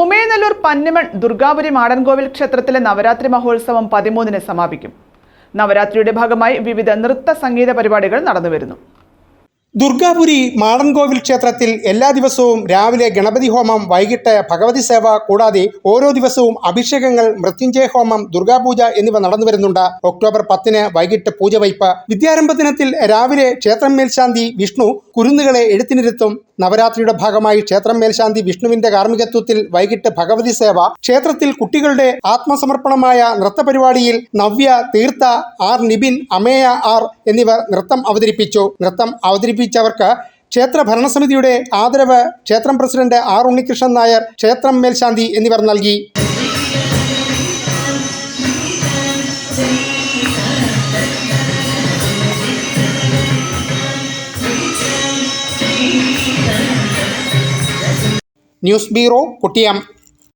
ഉമയനല്ലൂർ പന്നിമൺ ദുർഗാപുരി മാടൻകോവിൽ ക്ഷേത്രത്തിലെ നവരാത്രി മഹോത്സവം പതിമൂന്നിന് സമാപിക്കും. നവരാത്രിയുടെ ഭാഗമായി വിവിധ നൃത്ത സംഗീത പരിപാടികൾ നടന്നുവരുന്നു. ദുർഗാപുരി മാടൻകോവിൽ ക്ഷേത്രത്തിൽ എല്ലാ ദിവസവും രാവിലെ ഗണപതി ഹോമം വൈകിട്ട് ഭഗവതി സേവ കൂടാതെ ഓരോ ദിവസവും അഭിഷേകങ്ങൾ മൃത്യുഞ്ജയ ഹോമം ദുർഗാപൂജ എന്നിവ നടന്നു വരുന്നുണ്ട്. ഒക്ടോബർ പത്തിന് വൈകിട്ട് പൂജ വയ്പ്. വിദ്യാരംഭ ദിനത്തിൽ രാവിലെ ക്ഷേത്രം മേൽശാന്തി വിഷ്ണു കുരുന്നുകളെ എഴുത്തിനിരുത്തും. നവരാത്രിയുടെ ഭാഗമായി ക്ഷേത്രം മേൽശാന്തി വിഷ്ണുവിന്റെ കാർമ്മികത്വത്തിൽ വൈകിട്ട് ഭഗവതി സേവ. ക്ഷേത്രത്തിൽ കുട്ടികളുടെ ആത്മസമർപ്പണമായ നൃത്തപരിപാടിയിൽ നവ്യ തീർത്ഥ ആർ നിബിൻ അമേയ ആർ എന്നിവർ നൃത്തം അവതരിപ്പിച്ചു. നൃത്തം അവതരിപ്പിച്ചവർക്ക് ക്ഷേത്ര ഭരണസമിതിയുടെ ആദരവ് ക്ഷേത്രം പ്രസിഡന്റ് ആർ ഉണ്ണികൃഷ്ണൻ നായർ ക്ഷേത്രം മേൽശാന്തി എന്നിവർ നൽകി. News bureau കുട്ടിയം.